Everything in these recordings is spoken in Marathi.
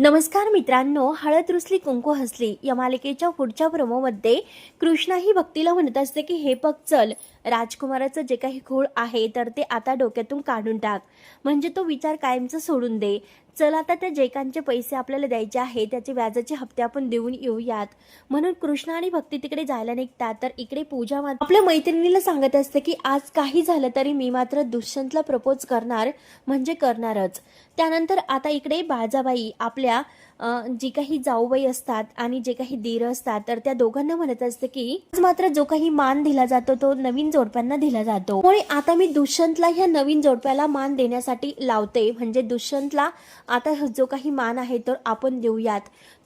नमस्कार मित्रांनो हळद रुसली कुंकू हसली या मालिकेच्या पुढच्या प्रोमोमध्ये कृष्णा ही भक्तीला म्हणत असते की हे बघ चल राजकुमाराचं जे काही खूळ आहे तर ते आता डोक्यातून काढून टाक. म्हणजे तो विचार कायमचा सोडून दे. चल आता त्या जेकांचे पैसे आपल्याला द्यायचे आहे त्याचे व्याजाचे हप्ते आपण देऊन येऊयात. म्हणून कृष्णा आणि भक्ती तिकडे जायला निघतात तर इकडे पूजा मात्र आपल्या मैत्रिणीला सांगत असते की आज काही झालं तरी मी मात्र दुष्यंतला प्रपोज करणार म्हणजे करणारच. त्यानंतर आता इकडे बाळजाबाई आपल्या yeah जी काही जाऊबाई असतात आणि जे काही दीर असतात तर त्या दोघांना म्हणत असते की मात्र जो काही मान दिला जातो तो नवीन जोडप्यांना दिला जातो. म्हणजे आता मी दुष्यंतला ह्या नवीन जोडप्याला मान देण्यासाठी लावते. म्हणजे दुष्यंतला आता जो काही मान आहे तो आपण देऊयात.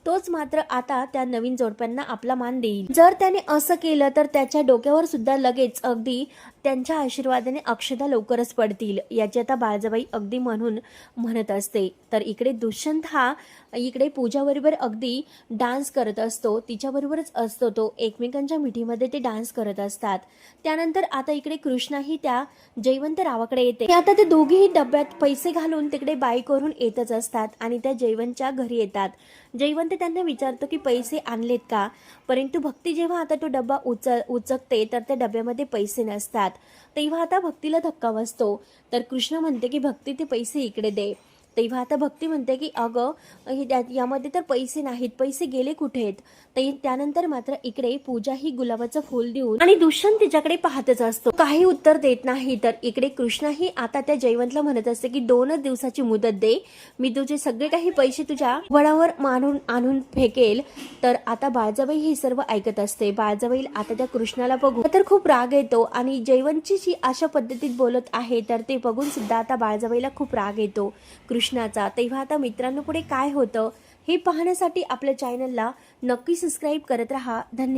तोच मात्र आता त्या नवीन जोडप्यांना आपला मान देईल. जर त्याने असं केलं तर त्याच्या डोक्यावर सुद्धा लगेच अगदी त्यांच्या आशीर्वादाने अक्षता लवकरच पडतील याची आता बाळजाबाई अगदी म्हणून म्हणत असते. तर इकडे दुष्यंत हा इकडे पूजाबरोबर अगदी डान्स करत असतो. तिच्याबरोबरच असतो तो. एकमेकांच्या मिठीमध्ये ते डान्स करत असतात. त्यानंतर आता इकडे कृष्णाही त्या जयवंत रावाकडे येते. आता ते दोघेही डब्यात पैसे घालून तिकडे बाई करून येतच असतात आणि त्या जयवंतच्या घरी येतात. जयवंत त्यांना विचारतो की पैसे आणलेत का? परंतु भक्ती जेव्हा आता तो डब्बा उच उचकते तर त्या डब्यामध्ये पैसे नसतात. तेव्हा आता भक्तीला धक्का बसतो. तर कृष्ण म्हणते की भक्ती ते पैसे इकडे दे. तेव्हा आता भक्ती म्हणते की अगं यामध्ये तर पैसे नाहीत पैसे गेले कुठे आहेत? ते त्यानंतर मात्र इकडे पूजा ही गुलाबाचं फूल देऊन आणि दुष्यंत तिच्याकडे पाहतच असतो. काही उत्तर देत नाही तर इकडे कृष्णाही आता त्या जयवंतला म्हणत असते की दोनच दिवसाची मुदत दे. मी तुझे सगळे काही पैसे तुझ्या वडावर मानून आणून फेकेल. तर आता बाळजाबाई हे सर्व ऐकत असते. बाळजाबाई आता त्या कृष्णाला बघून तर खूप राग येतो आणि जयवंतची जी अशा पद्धतीत बोलत आहे तर ते बघून सुद्धा आता बाळजाबाईला खूप राग येतो. कृष्ण कृष्णाचा तेव्हा आता मित्रांनो पुढे काय होतं हे पाहण्यासाठी आपल्या चॅनलला नक्की सबस्क्राईब करत राहा. धन्यवाद.